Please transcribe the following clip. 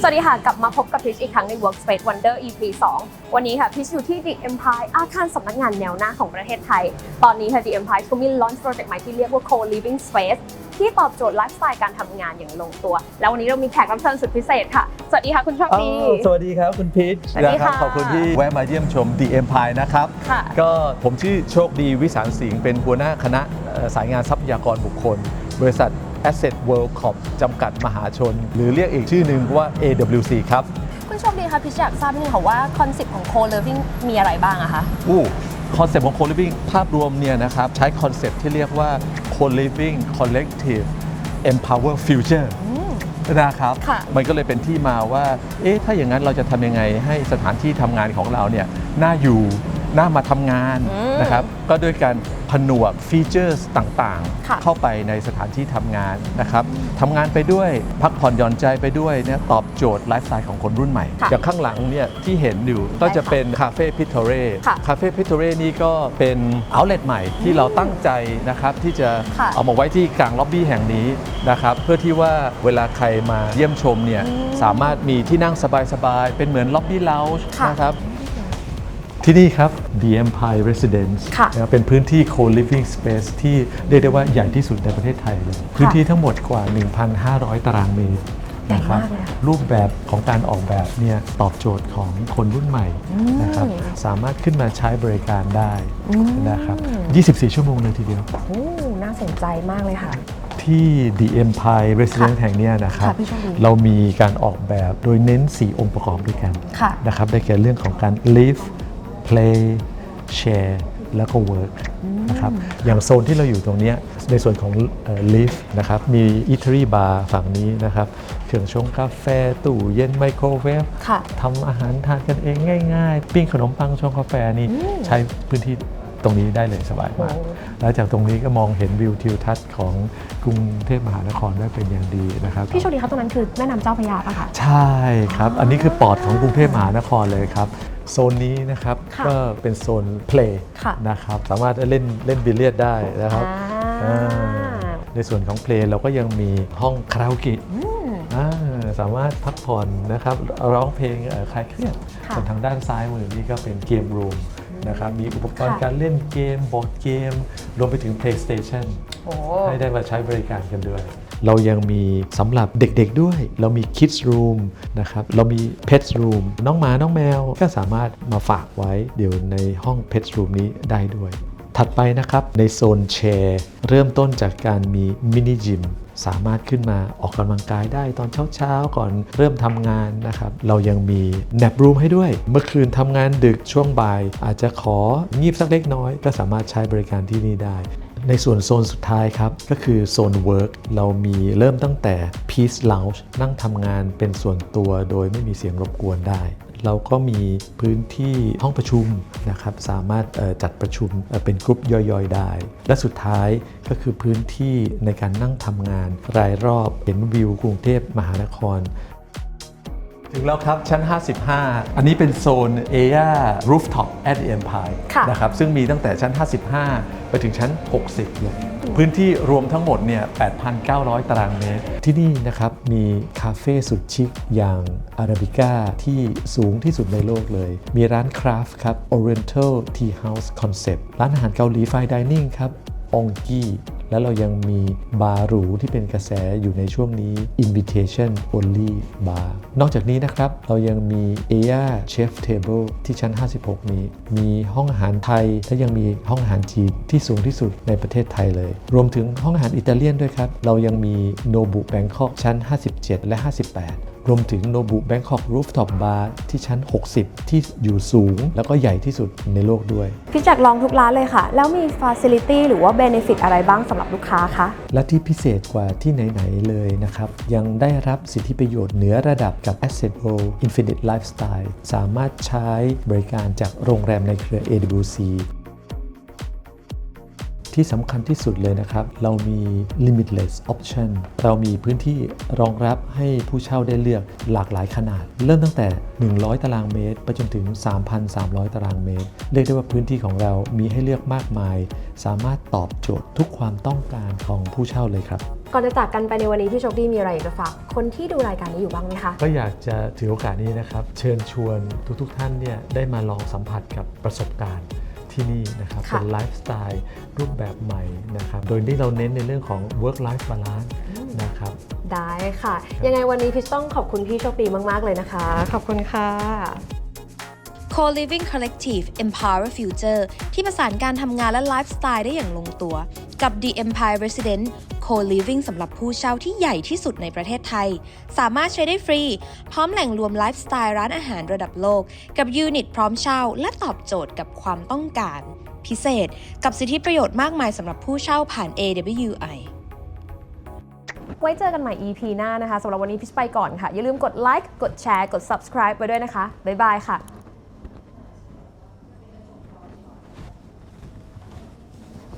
สวัสดีค่ะ กลับมาพบกับพิชอีกครั้งใน Workspace Wonder EP 2 วันนี้ค่ะพิชอยู่ที่ The Empire อาคารสำนักงานแนวหน้าของประเทศไทย ตอนนี้ค่ะ The Empire ก็มี launch project ใหม่ที่เรียกว่า Co-living Space ที่ตอบโจทย์ไลฟ์สไตล์การทำงานอย่างลงตัว แล้ววันนี้เรามีแขกรับเชิญสุดพิเศษค่ะ สวัสดีค่ะ คุณโชคดีอ้าวสวัสดีครับคุณพีทสวัสดีนะครัค่ะขอบคุณที่แวะมาเยี่ยมชม The Empire นะครับค่ะก็ผมชื่อโชคดีวิสารสิงห์เป็นหัวหน้าคณะเอ่อสายงานทรัพยากรบุคคล บริษัท Asset World Corp จำกัดมหาชน หรือเรียกอีกชื่อหนึ่งว่า AWC ครับ คุณโชคดีค่ะพิชอยากทราบนิดนึงค่ะว่าคอนเซ็ปต์ของ Co-living มีอะไรบ้างอะคะ อู้คอนเซปต์ของ co-living ภาพรวมเนี่ยนะครับใช้คอนเซปต์ที่เรียกว่า co-living collective empower future นะครับ ค่ะ มันก็เลยเป็นที่มาว่า เอ๊ะ ถ้าอย่างนั้นเราจะทำยังไงให้สถานที่ทำงานของเราเนี่ย น่าอยู่ น่ามาทำงานอืมนะครับ ก็ด้วยการ ผนวกฟีเจอร์ต่างค่ะๆเข้าไปในสถานที่ทำงานนะครับทำงานไปด้วยพักผ่อนหย่อนใจไปด้วยเนี่ยตอบโจทย์ไลฟ์สไตล์ของคนรุ่นใหม่ค่ะอย่างข้างหลังเนี่ยที่เห็นอยู่ก็จะเป็นคาเฟ่พิทเรค่ะคาเฟ่พิทเรนี่ก็เป็นเอาเล t ใหม่ที่เราตั้งใจนะครับที่จะค่ะเอามาไว้ที่กลางล็อบบี้แห่งนี้นะครับเพื่อที่ว่าเวลาใครมาเยี่ยมชมเนี่ยอืมสามารถมีที่นั่งสบายๆ เป็นเหมือนล็อบบี้เลาจ์ค่ะนะครับ ที่นี่ครับ The Empire Residence ค่ะนะครับเป็นพื้นที่ co-living space ที่เรียกได้ว่าใหญ่ที่สุดในประเทศไทยเลยพื้นที่ทั้งหมดกว่า 1,500 ตารางเมตรนะครับ ใหญ่มากเลยอะรูปแบบของการออกแบบเนี่ยตอบโจทย์ของคนรุ่นใหม่นะครับ สามารถขึ้นมาใช้บริการได้นะครับ 24 ชั่วโมงเลยทีเดียว โอ้น่าสนใจมากเลยค่ะ ที่ The Empire Residence แห่งเนี้ยนะครับ ค่ะพี่โชคดีเรามีการออกแบบโดยเน้น 4 องค์ประกอบด้วยกันค่ะ นะครับได้แก่เรื่องของการ live play share แล้วก็ work นะครับอย่างโซนที่เราอยู่ตรงเนี้ยในส่วนของเอ่อ live นะครับมี eatery bar ฝั่งนี้นะครับเครื่องชงกาแฟตู้เย็นไมโครเวฟค่ะทำอาหารทานกันเองง่าย ๆ ปิ้งขนมปังชงกาแฟนี่ใช้พื้นที่ตรงนี้ได้เลยสบายมากโอ้แล้วจากตรงนี้ก็มองเห็นวิวทิวทัศน์ของกรุงเทพมหานครได้เป็นอย่างดีนะครับ พี่โชคดีครับตรงนั้นคือแม่น้ำเจ้าพระยาปะคะ ใช่ครับ อันนี้คือปอดของกรุงเทพมหานครเลยครับ โซนนี้นะครับค่ะก็เป็นโซนเพลย์ค่ะ นะครับสามารถเล่นเล่นบิลเลียดได้นะครับอ่าอ่าในส่วนของเพลย์เราก็ยังมีห้องคาราโอเกะ อืม อ่าสามารถพักผ่อนนะครับ ร้องเพลงเอ่อคลายเครียดค่ะส่วนทางด้านซ้ายมือนี่ก็เป็นเกมรูมนะครับ มีอุปกรณ์ค่ะการเล่นเกมบอร์ดเกม รวมไปถึง PlayStation โอ้ให้ได้มาใช้บริการกันด้วย เรายังมีสำหรับเด็กๆด้วย เรามี Kids Room นะครับ เรามี Pets Room น้องหมา น้องแมว ก็สามารถมาฝากไว้เดี๋ยวในห้อง Pets Room นี้ได้ด้วย ถัดไปนะครับ ในโซนแชร์เริ่มต้นจากการมีมินิจิมสามารถขึ้นมาออกกำลังกายได้ตอนเช้าๆ ก่อนเริ่มทำงานนะครับ เรายังมี nap room ให้ด้วย เมื่อคืนทำงานดึกช่วงบ่าย อาจจะของีบสักเล็กน้อย ก็สามารถใช้บริการที่นี่ได้ ในส่วนโซนสุดท้ายครับ ก็คือโซน Work เรามีเริ่มตั้งแต่ Peace Lounge นั่งทำงานเป็นส่วนตัวโดยไม่มีเสียงรบกวนได้เราก็มีพื้นที่ห้องประชุมนะครับสามารถจัดประชุมเอ่อเป็นกลุ่มย่อยๆ ได้ และสุดท้ายก็คือพื้นที่ในการนั่งทำงานรายรอบเห็นวิวกรุงเทพมหานคร ถึงแล้วครับ ชั้น 55 อันนี้เป็นโซน Area Rooftop at the Empire ค่ะนะครับซึ่งมีตั้งแต่ชั้น 55 ไปถึงชั้น 60 เลย พื้นที่รวมทั้งหมดเนี่ย 8,900 ตารางเมตร ที่นี่นะครับ มีคาเฟ่สุดชิคอย่างอาราบิก้าที่สูงที่สุดในโลกเลย มีร้านคราฟครับ Oriental Tea House Concept ร้านอาหารเกาหลีไฟดิเนิ่งครับองกี้ แล้วเรายังมีบาร์หรูที่เป็นกระแสอยู่ในช่วงนี้ Invitation Only Bar นอกจากนี้นะครับ เรายังมี a a Chef Table ที่ชั้น 56 นี้ มีห้องอาหารไทย และยังมีห้องอาหารจีนที่สูงที่สุดในประเทศไทยเลย รวมถึงห้องอาหารอิตาเลียนด้วยครับ เรายังมี Nobu Bangkok ชั้น 57 และ 58 รวมถึง Nobu Bangkok Rooftop Bar ที่ชั้น 60 ที่อยู่สูง แล้วก็ใหญ่ที่สุดในโลกด้วยพี่แจ็คลองทุกร้านเลยค่ะ แล้วมีฟ a ซิลิตี้หรือว่าเบนฟิตอะไรบ้างสำหรับลูกค้าคะ และที่พิเศษกว่าที่ไหน ๆ เลยนะครับ ยังได้รับสิทธิประโยชน์เหนือระดับกับ Asset o Infinite Lifestyle สามารถใช้บริการจากโรงแรมในเครือ AWC ที่สำคัญที่สุดเลยนะครับ เรามี limitless option เรามีพื้นที่รองรับให้ผู้เช่าได้เลือกหลากหลายขนาด เริ่มตั้งแต่ 100 ตารางเมตร ไปจนถึง 3,300 ตารางเมตร เรียกได้ว่าพื้นที่ของเรามีให้เลือกมากมาย สามารถตอบโจทย์ทุกความต้องการของผู้เช่าเลยครับก่อนจะจากกันไปในวันนี้พี่โชคดีมีอะไรอยากจะฝากคนที่ดูรายการนี้อยู่บ้างไหมคะ ก็อยากจะถือโอกาสนี้นะครับ เชิญชวนทุกๆทท่านเนี่ยได้มาลองสัมผัสกับประสบการณ์ ที่นี่นะครับค่ะเป็นไลฟ์สไตล์รูปแบบใหม่นะครับโดยที่เราเน้นในเรื่องของ work life balance นะครับ ได้ค่ะ ยังไงวันนี้พิชต้องขอบคุณพี่โชคดีมาก ๆ เลยนะคะ ขอบคุณค่ะ Co-Living Collective Empower Future ที่ประสานการทำงานและไลฟ์สไตล์ได้อย่างลงตัว กับ The Empire Resident Co-Living สำหรับผู้เช่าที่ใหญ่ที่สุดในประเทศไทย สามารถใช้ได้ฟรี พร้อมแหล่งรวมไลฟ์สไตล์ร้านอาหารระดับโลก กับยูนิตพร้อมเช่า และตอบโจทย์กับความต้องการ พิเศษ กับสิทธิประโยชน์มากมายสำหรับผู้เช่าผ่าน AWI ไว้เจอกันใหม่ EP หน้านะคะสำหรับวันนี้พิชไปก่อนค่ะ อย่าลืมกดไลค์กดแชร์ กด subscribe ไว้ด้วยนะคะ บ๊ายบายค่ะ